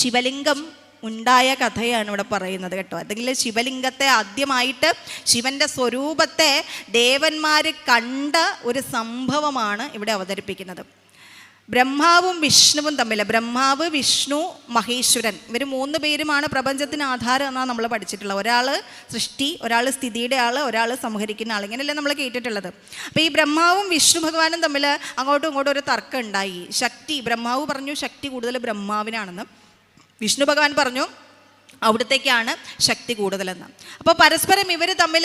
ശിവലിംഗം ഉണ്ടായ കഥയാണ് ഇവിടെ പറയുന്നത് കേട്ടോ. അല്ലെങ്കിൽ ശിവലിംഗത്തെ ആദ്യമായിട്ട് ശിവന്റെ സ്വരൂപത്തെ ദേവന്മാർ കണ്ട ഒരു സംഭവമാണ് ഇവിടെ അവതരിപ്പിക്കുന്നത്. ബ്രഹ്മാവും വിഷ്ണുവും തമ്മിൽ ബ്രഹ്മാവ് വിഷ്ണു മഹേശ്വരൻ. ഇവർ മൂന്ന് പേരുമാണ് പ്രപഞ്ചത്തിന് ആധാരം എന്നാണ് നമ്മൾ പഠിച്ചിട്ടുള്ളത്. ഒരാൾ സൃഷ്ടി ഒരാൾ സ്ഥിതിയുടെ ആൾ ഒരാൾ സംഹരിക്കുന്ന ആൾ ഇങ്ങനെയല്ലേ നമ്മൾ കേട്ടിട്ടുള്ളത്. അപ്പോൾ ഈ ബ്രഹ്മാവും വിഷ്ണു ഭഗവാനും തമ്മിൽ അങ്ങോട്ടും ഇങ്ങോട്ടും ഒരു തർക്കം ഉണ്ടായി. ശക്തി ബ്രഹ്മാവ് പറഞ്ഞു ശക്തി കൂടുതൽ ബ്രഹ്മാവിനാണെന്ന്. വിഷ്ണു ഭഗവാൻ പറഞ്ഞു അവിടത്തേക്കാണ് ശക്തി കൂടുതലെന്ന്. അപ്പോൾ പരസ്പരം ഇവർ തമ്മിൽ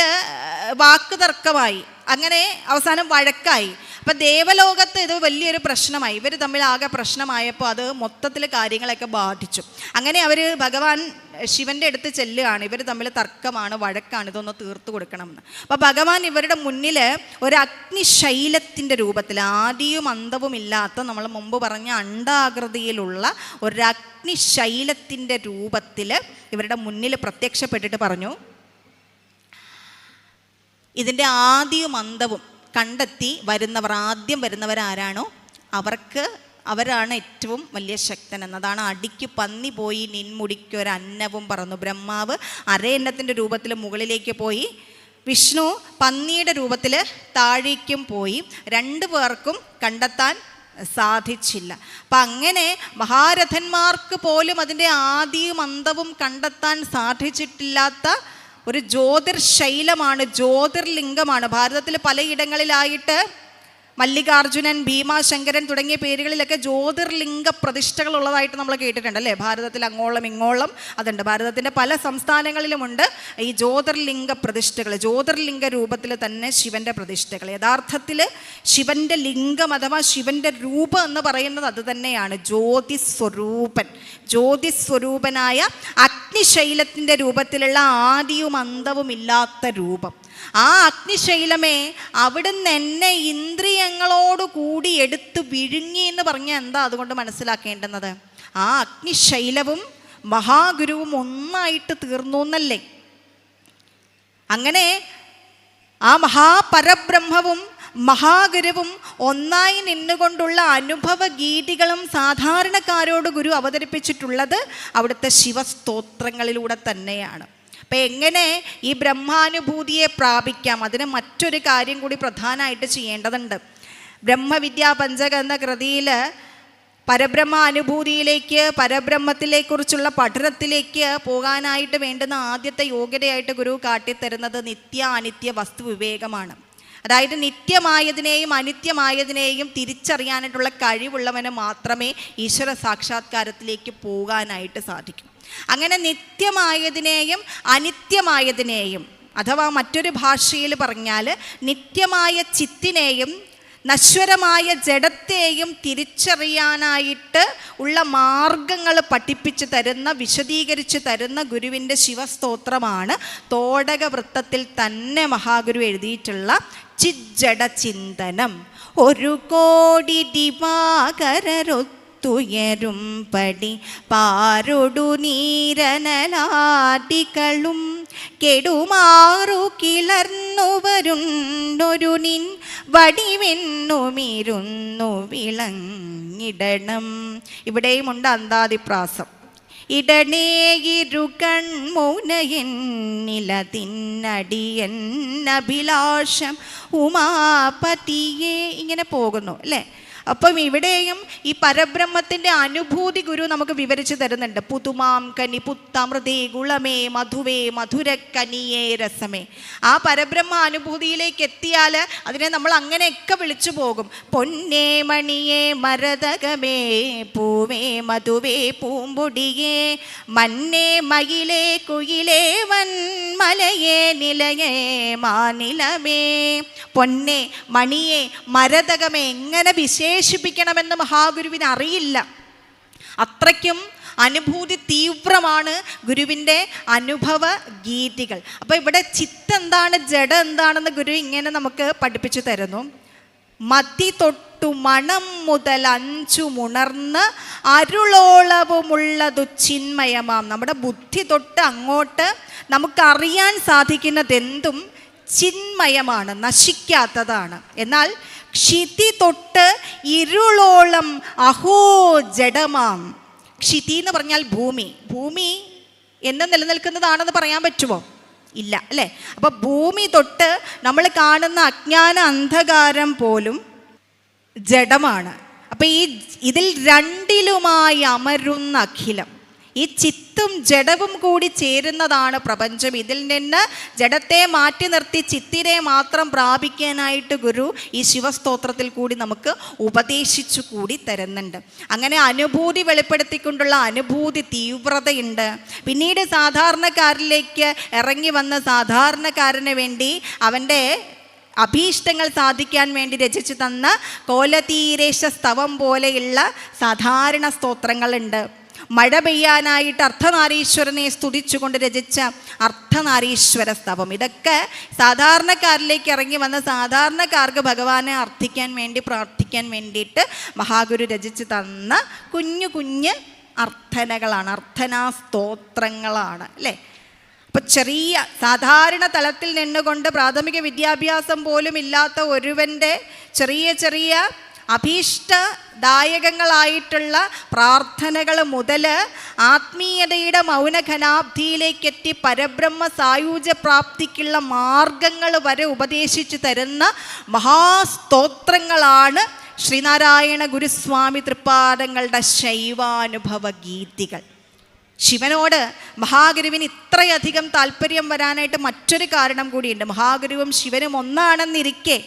വാക്ക് തർക്കമായി അങ്ങനെ അവസാനം വഴക്കായി. അപ്പം ദേവലോകത്ത് ഇത് വലിയൊരു പ്രശ്നമായി. ഇവർ തമ്മിൽ ആകെ പ്രശ്നമായപ്പോൾ അത് മൊത്തത്തിൽ കാര്യങ്ങളൊക്കെ ബാധിച്ചു. അങ്ങനെ അവർ ഭഗവാൻ ശിവന്റെ അടുത്ത് ചെല്ലുകയാണ്. ഇവർ തമ്മിൽ തർക്കമാണ് വഴക്കാണ് ഇതൊന്ന് തീർത്തു കൊടുക്കണമെന്ന്. അപ്പോൾ ഭഗവാൻ ഇവരുടെ മുന്നിൽ ഒരു അഗ്നിശൈലത്തിന്റെ രൂപത്തിൽ ആദിയും അന്തവും ഇല്ലാത്ത നമ്മൾ മുമ്പ് പറഞ്ഞ അണ്ടാകൃതിയിലുള്ള ഒരു അഗ്നിശൈലത്തിന്റെ രൂപത്തിൽ ഇവരുടെ മുന്നിൽ പ്രത്യക്ഷപ്പെട്ടിട്ട് പറഞ്ഞു ഇതിന്റെ ആദിയും അന്തവും കണ്ടെത്തി വരുന്നവർ ആദ്യം വരുന്നവരാരാണോ? അവർക്ക് അവരാണ് ഏറ്റവും വലിയ ശക്തൻ എന്നതാണ്. അടിക്ക് പന്നി പോയി നിൻമുടിക്ക് ഒരു അന്നവും പറന്നു. ബ്രഹ്മാവ് അരയന്നത്തിന്റെ രൂപത്തിൽ മുകളിലേക്ക് പോയി. വിഷ്ണു പന്നിയുടെ രൂപത്തിൽ താഴേക്കും പോയി. രണ്ടു പേർക്കും കണ്ടെത്താൻ സാധിച്ചില്ല. അപ്പം അങ്ങനെ മഹാരഥന്മാർക്ക് പോലും അതിന്റെ ആദിയും അന്തവും കണ്ടെത്താൻ സാധിച്ചിട്ടില്ലാത്ത ഒരു ജ്യോതിർശൈലമാണ് ജ്യോതിർലിംഗമാണ്. ഭാരതത്തിൽ പലയിടങ്ങളിലായിട്ട് മല്ലികാർജുനൻ ഭീമാശങ്കരൻ തുടങ്ങിയ പേരുകളിലൊക്കെ ജ്യോതിർലിംഗ പ്രതിഷ്ഠകൾ ഉള്ളതായിട്ട് നമ്മൾ കേട്ടിട്ടുണ്ട് അല്ലേ? ഭാരതത്തിൽ അങ്ങോളം ഇങ്ങോളം അതുണ്ട്. ഭാരതത്തിന്റെ പല സംസ്ഥാനങ്ങളിലുമുണ്ട് ഈ ജ്യോതിർലിംഗ പ്രതിഷ്ഠകൾ. ജ്യോതിർലിംഗ രൂപത്തിൽ തന്നെ ശിവന്റെ പ്രതിഷ്ഠകൾ. യഥാർത്ഥത്തിൽ ശിവന്റെ ലിംഗം അഥവാ ശിവന്റെ രൂപം എന്ന് പറയുന്നത് അത് തന്നെയാണ്. ജ്യോതിസ്വരൂപൻ. ജ്യോതിസ്വരൂപനായ അഗ്നിശൈലത്തിന്റെ രൂപത്തിലുള്ള ആദിയും അന്തവും ഇല്ലാത്ത രൂപം. ആ അഗ്നിശൈലമേ അവിടുന്ന് എന്നെ ഇന്ദ്രിയങ്ങളോട് കൂടി എടുത്ത് വിഴുങ്ങി എന്ന് പറഞ്ഞാൽ എന്താ അതുകൊണ്ട് മനസ്സിലാക്കേണ്ടുന്നത്? ആ അഗ്നിശൈലവും മഹാഗുരുവും ഒന്നായിട്ട് തീർന്നു എന്നല്ലേ? അങ്ങനെ ആ മഹാപരബ്രഹ്മവും മഹാഗുരുവും ഒന്നായി നിന്നുകൊണ്ടുള്ള അനുഭവ ഗീതികളും സാധാരണക്കാരോട് ഗുരു അവതരിപ്പിച്ചിട്ടുള്ളത് അവിടുത്തെ ശിവസ്തോത്രങ്ങളിലൂടെ തന്നെയാണ്. അപ്പം എങ്ങനെ ഈ ബ്രഹ്മാനുഭൂതിയെ പ്രാപിക്കാം? അതിന് മറ്റൊരു കാര്യം കൂടി പ്രധാനമായിട്ട് ചെയ്യേണ്ടതുണ്ട്. ബ്രഹ്മവിദ്യാ പഞ്ചക എന്ന കൃതിയിൽ പരബ്രഹ്മ അനുഭൂതിയിലേക്ക് പരബ്രഹ്മത്തിലേക്കുറിച്ചുള്ള പഠനത്തിലേക്ക് പോകാനായിട്ട് വേണ്ടുന്ന ആദ്യത്തെ യോഗ്യതയായിട്ട് ഗുരു കാട്ടിത്തരുന്നത് നിത്യ അനിത്യ വസ്തു വിവേകമാണ്. അതായത് നിത്യമായതിനെയും അനിത്യമായതിനെയും തിരിച്ചറിയാനായിട്ടുള്ള കഴിവുള്ളവന് മാത്രമേ ഈശ്വര സാക്ഷാത്കാരത്തിലേക്ക് പോകാനായിട്ട് സാധിക്കൂ. അങ്ങനെ നിത്യമായതിനെയും അനിത്യമായതിനെയും അഥവാ മറ്റൊരു ഭാഷയിൽ പറഞ്ഞാൽ നിത്യമായ ചിത്തിനെയും നശ്വരമായ ജഡത്തെയും തിരിച്ചറിയാനായിട്ട് ഉള്ള മാർഗങ്ങൾ പഠിപ്പിച്ചു തരുന്ന വിശദീകരിച്ച് തരുന്ന ഗുരുവിന്റെ ശിവസ്തോത്രമാണ് തോടക വൃത്തത്തിൽ തന്നെ മഹാഗുരു എഴുതിയിട്ടുള്ള ചിജ്ജട ചിന്തനം ഒരു കോടി ദിവാകരൊത്തുയരും പടി പാരൊടു നീരനലാടികളും കെടുമാറു കിളർന്നു വരുന്നൊരു നിൻ വടിവെന്നുമിരുന്നു വിളങ്ങിടണം. ഇവിടെയുമുണ്ട് അന്താതിപ്രാസം. ഇടനേയിരുകൺ മൗനയെന്നിലതിന്നടിയൻ അഭിലാഷം ഉമാപതിയെ ഇങ്ങനെ പോകുന്നു അല്ലേ? അപ്പം ഇവിടെയും ഈ പരബ്രഹ്മത്തിന്റെ അനുഭൂതി ഗുരു നമുക്ക് വിവരിച്ചു തരുന്നുണ്ട്. പുതുമാം കനി പുത്തമൃതേ ഗുളമേ മധുവേ മധുരക്കനിയേ രസമേ. ആ പരബ്രഹ്മ അനുഭൂതിയിലേക്ക് എത്തിയാൽ അതിനെ നമ്മൾ അങ്ങനെയൊക്കെ വിളിച്ചു പോകും. പൊന്നേ മണിയേ മരതകമേ പൂവേ മധുവേ പൂമ്പൊടിയേ മന്നേ മയിലേ കുയിലേ വൻമലയേ നിലയേ മാനിലമേ. പൊന്നേ മണിയേ മരതകമേ എങ്ങനെ വിശേഷിപ്പിക്കണമെന്ന് മഹാഗുരുവിന് അറിയില്ല. അത്രയ്ക്കും അനുഭൂതി തീവ്രമാണ് ഗുരുവിന്റെ അനുഭവ ഗീതികൾ. അപ്പോൾ ഇവിടെ ചിത്ത് എന്താണ് ജഡ എന്താണെന്ന് ഗുരു ഇങ്ങനെ നമുക്ക് പഠിപ്പിച്ചു തരുന്നു. മതി തൊട്ടു മണം മുതൽ അഞ്ചു മുണർന്ന് അരുളോളവുമുള്ളതു ചിന്മയമാം. നമ്മുടെ ബുദ്ധി തൊട്ട് അങ്ങോട്ട് നമുക്കറിയാൻ സാധിക്കുന്നതെന്തും ചിന്മയമാണ് നശിക്കാത്തതാണ്. എന്നാൽ ക്ഷിതി തൊട്ട് ഇരുളോളം അഹോ ജഡമാം. ക്ഷിതി എന്ന് പറഞ്ഞാൽ ഭൂമി. ഭൂമി എന്ന് നിലനിൽക്കുന്നതാണെന്ന് പറയാൻ പറ്റുമോ? ഇല്ല അല്ലേ? അപ്പൊ ഭൂമി തൊട്ട് നമ്മൾ കാണുന്ന അജ്ഞാന അന്ധകാരം പോലും ജഡമാണ്. അപ്പൊ ഈ ഇതിൽ രണ്ടിലുമായി അമരുന്ന അഖിലം. ഈ ചിത്തും ജഡവും കൂടി ചേരുന്നതാണ് പ്രപഞ്ചം. ഇതിൽ നിന്ന് ജഡത്തെ മാറ്റി നിർത്തി ചിത്തിനെ മാത്രം പ്രാപിക്കാനായിട്ട് ഗുരു ഈ ശിവസ്തോത്രത്തിൽ കൂടി നമുക്ക് ഉപദേശിച്ചു കൂടി തരുന്നുണ്ട്. അങ്ങനെ അനുഭൂതി വെളിപ്പെടുത്തിക്കൊണ്ടുള്ള അനുഭൂതി തീവ്രതയുണ്ട്. പിന്നീട് സാധാരണക്കാരിലേക്ക് ഇറങ്ങി വന്ന സാധാരണക്കാരന് വേണ്ടി അവന്റെ അഭീഷ്ടങ്ങൾ സാധിക്കാൻ വേണ്ടി രചിച്ചു തന്ന കോലതീരേശ സ്തവം പോലെയുള്ള സാധാരണ സ്തോത്രങ്ങളുണ്ട്. മഴ പെയ്യാനായിട്ട് അർദ്ധനാരീശ്വരനെ സ്തുതിച്ചുകൊണ്ട് രചിച്ച അർദ്ധനാരീശ്വര സ്തവം. ഇതൊക്കെ സാധാരണക്കാരിലേക്ക് ഇറങ്ങി വന്ന സാധാരണക്കാർക്ക് ഭഗവാനെ അർത്ഥിക്കാൻ വേണ്ടി പ്രാർത്ഥിക്കാൻ വേണ്ടിയിട്ട് മഹാഗുരു രചിച്ചു തന്ന കുഞ്ഞു കുഞ്ഞ് അർത്ഥനകളാണ്. അർത്ഥനാ സ്തോത്രങ്ങളാണ് അല്ലേ? അപ്പോൾ ചെറിയ സാധാരണ തലത്തിൽ നിന്നുകൊണ്ട് പ്രാഥമിക വിദ്യാഭ്യാസം പോലും ഇല്ലാത്ത ഒരുവന്റെ ചെറിയ ചെറിയ അഭീഷ്ടദായകങ്ങളായിട്ടുള്ള പ്രാർത്ഥനകൾ മുതൽ ആത്മീയതയുടെ മൗനഘനാബ്ധിയിലേക്കെത്തി പരബ്രഹ്മ സായുജ്യ പ്രാപ്തിക്കുള്ള മാർഗങ്ങൾ വരെ ഉപദേശിച്ചു തരുന്ന മഹാസ്തോത്രങ്ങളാണ് ശ്രീനാരായണ ഗുരുസ്വാമി തൃപ്പാദങ്ങളുടെ ശൈവാനുഭവ ഗീതികൾ. ശിവനോട് മഹാഗുരുവിന് ഇത്രയധികം താല്പര്യം വരാനായിട്ട് മറ്റൊരു കാരണം കൂടിയുണ്ട്. മഹാഗുരുവും ശിവനും ഒന്നാണെന്നിരിക്കെ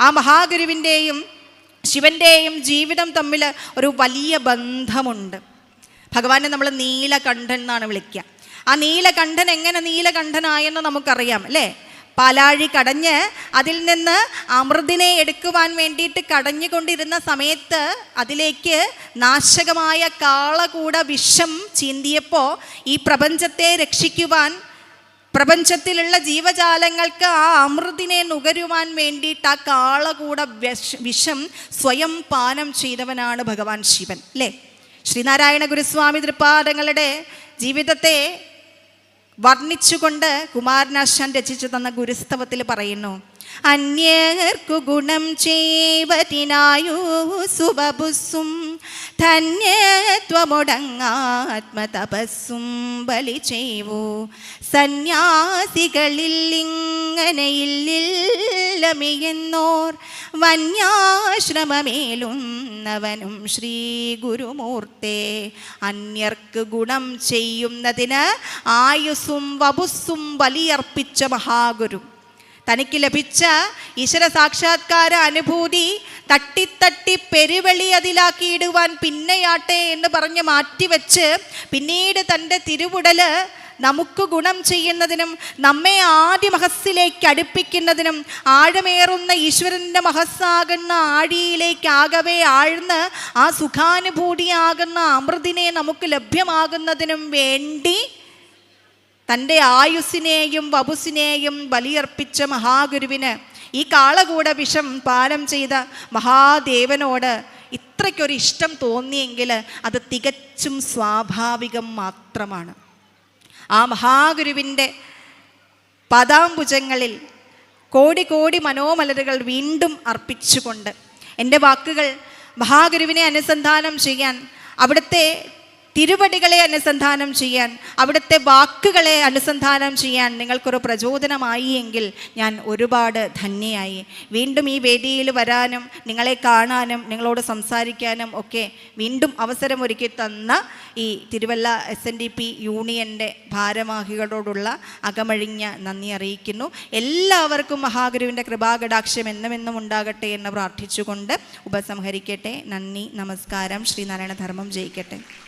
ആ മഹാഗുരുവിന്റെയും ശിവന്റെയും ജീവിതം തമ്മിൽ ഒരു വലിയ ബന്ധമുണ്ട്. ഭഗവാനെ നമ്മൾ നീലകണ്ഠൻ എന്നാണ് വിളിക്കുക. ആ നീലകണ്ഠൻ എങ്ങനെ നീലകണ്ഠനായെന്ന് നമുക്കറിയാം അല്ലേ? പാലാഴി കടഞ്ഞ് അതിൽ നിന്ന് അമൃതിനെ എടുക്കുവാൻ വേണ്ടിയിട്ട് കടഞ്ഞുകൊണ്ടിരുന്ന സമയത്ത് അതിലേക്ക് നാശകമായ കാളകൂട വിഷം ചീന്തിയപ്പോൾ ഈ പ്രപഞ്ചത്തെ രക്ഷിക്കുവാൻ പ്രപഞ്ചത്തിലുള്ള ജീവജാലങ്ങൾക്ക് ആ അമൃതിനെ നുകരുവാൻ വേണ്ടിയിട്ട് ആ കാളകൂട വിഷ സ്വയം പാനം ചെയ്തവനാണ് ഭഗവാൻ ശിവൻ അല്ലേ? ശ്രീനാരായണ ഗുരുസ്വാമി തൃപ്പാദങ്ങളുടെ ജീവിതത്തെ വർണിച്ചുകൊണ്ട് കുമാരനാശാൻ രചിച്ചു തന്ന ഗുരുസ്തവത്തിൽ പറയുന്നു അന്യർക്കു ഗുണം ചെയ്വതിനായു സുബബുസ്സും ധന്യത്വമുടങ്ങാത്മതപസ്സും ബലി ചെയ്വു. സന്യാസികളിൽ ഇങ്ങനെയില്ലമിയെന്നോർ വന്യാശ്രമമേലുന്നവനും ശ്രീ ഗുരുമൂർത്തെ അന്യർക്ക് ഗുണം ചെയ്യുന്നതിന് ആയുസ്സും വപുസ്സും ബലിയർപ്പിച്ച മഹാഗുരു. തനിക്ക് ലഭിച്ച ഈശ്വര സാക്ഷാത്കാര അനുഭൂതി തട്ടിത്തട്ടി പെരുവെളി അതിലാക്കിയിടുവാൻ പിന്നെയാട്ടെ എന്ന് പറഞ്ഞ് മാറ്റിവെച്ച് പിന്നീട് തന്റെ തിരുവുടൽ നമുക്ക് ഗുണം ചെയ്യുന്നതിനും നമ്മെ ആദ്യ മഹസ്സിലേക്ക് അടുപ്പിക്കുന്നതിനും ആഴമേറുന്ന ഈശ്വരന്റെ മഹസ്സാകുന്ന ആഴിയിലേക്കാകവേ ആഴ്ന്ന് ആ സുഖാനുഭൂതിയാകുന്ന അമൃതിനെ നമുക്ക് ലഭ്യമാകുന്നതിനും വേണ്ടി തന്റെ ആയുസ്സിനെയും വപുസിനെയും ബലിയർപ്പിച്ച മഹാഗുരുവിന് ഈ കാളകൂട വിഷം പാലം ചെയ്ത മഹാദേവനോട് ഇത്രയ്ക്കൊരു ഇഷ്ടം തോന്നിയെങ്കിൽ അത് തികച്ചും സ്വാഭാവികം മാത്രമാണ്. ആ മഹാഗുരുവിന്റെ പദാംബുജങ്ങളിൽ കോടി കോടി മനോമലരുകൾ വീണ്ടും അർപ്പിച്ചുകൊണ്ട് എന്റെ വാക്കുകൾ മഹാഗുരുവിനെ അനുസന്ധാനം ചെയ്യാൻ അവിടുത്തെ തിരുവടികളെ അനുസന്ധാനം ചെയ്യാൻ അവിടുത്തെ വാക്കുകളെ അനുസന്ധാനം ചെയ്യാൻ നിങ്ങൾക്കൊരു പ്രചോദനമായി എങ്കിൽ ഞാൻ ഒരുപാട് ധന്യയായി. വീണ്ടും ഈ വേദിയിൽ വരാനും നിങ്ങളെ കാണാനും നിങ്ങളോട് സംസാരിക്കാനും ഒക്കെ വീണ്ടും അവസരം ഒരുക്കി തന്ന ഈ Thiruvalla S N D P യൂണിയന്റെ ഭാരവാഹികളോടുള്ള അകമഴിഞ്ഞ നന്ദി അറിയിക്കുന്നു. എല്ലാവർക്കും മഹാഗുരുവിന്റെ കൃപാകടാക്ഷം എന്നുമെന്നും ഉണ്ടാകട്ടെ എന്ന് പ്രാർത്ഥിച്ചുകൊണ്ട് ഉപസംഹരിക്കട്ടെ. നന്ദി നമസ്കാരം. ശ്രീനാരായണ ധർമ്മം ജയിക്കട്ടെ.